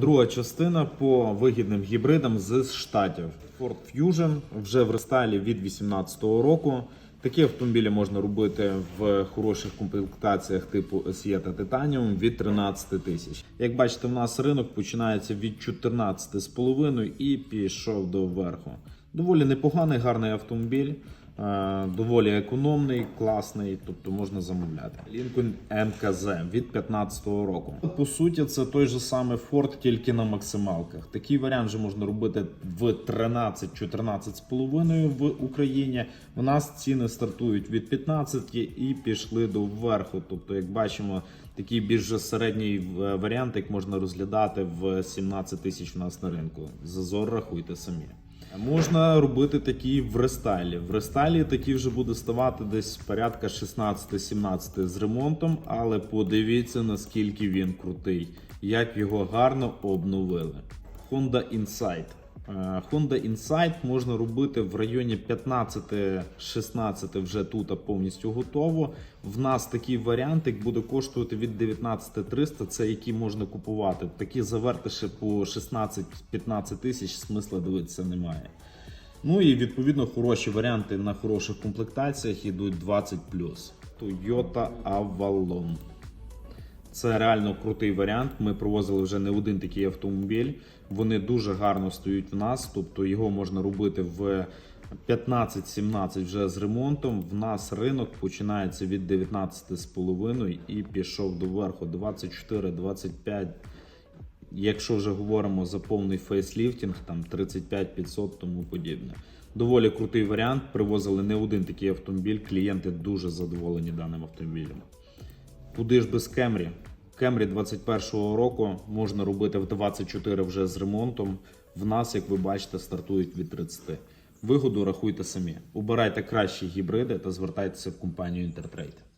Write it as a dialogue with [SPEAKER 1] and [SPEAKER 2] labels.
[SPEAKER 1] Друга частина по вигідним гібридам з штатів. Ford Fusion вже в рестайлі від 2018 року. Такі автомобілі можна робити в хороших комплектаціях типу SE та Titanium від 13 тисяч. Як бачите, в нас ринок починається від 14,5 і пішов до верху. Доволі непоганий, гарний автомобіль. Е, Доволі економний, класний, тобто можна замовляти. Lincoln MKZ від 2015 року. По суті, це той же самий Ford, тільки на максималках. Такий варіант вже можна робити в 13-14,5 в Україні. У нас ціни стартують від 15 і пішли до верху. Тобто, як бачимо, такий більш же середній е, варіант, як можна розглядати в 17 тисяч у нас на ринку. Зазор рахуйте самі. Можна робити такі в рестайлі. В рестайлі такі вже буде ставати десь порядка 16-17 з ремонтом, але подивіться наскільки він крутий, як його гарно обновили. Honda Insight. Е, Honda Insight можна робити в районі 15-16 вже тут повністю готово. В нас такий варіантик буде коштувати від 19 300, це які можна купувати. Такі завертиші по 16-15 тисяч смисла дивитися немає. Ну і відповідно хороші варіанти на хороших комплектаціях йдуть 20 Toyota Avalon. Це реально крутий варіант. Ми провозили вже не один такий автомобіль. Вони дуже гарно стоять в нас, тобто його можна робити в 15-17 вже з ремонтом. В нас ринок починається від 19,5 і пішов до верху 24-25. Якщо вже говоримо за повний фейсліфтінг, там 35 500 тому подібне. Доволі крутий варіант. Привозили не один такий автомобіль. Клієнти дуже задоволені даним автомобілем. Куди ж без Кемрі? Кемрі 21-го року можна робити в 24 вже з ремонтом. В нас, як ви бачите, стартують від 30. Вигоду рахуйте самі. Обирайте кращі гібриди та звертайтеся в компанію Intertrade.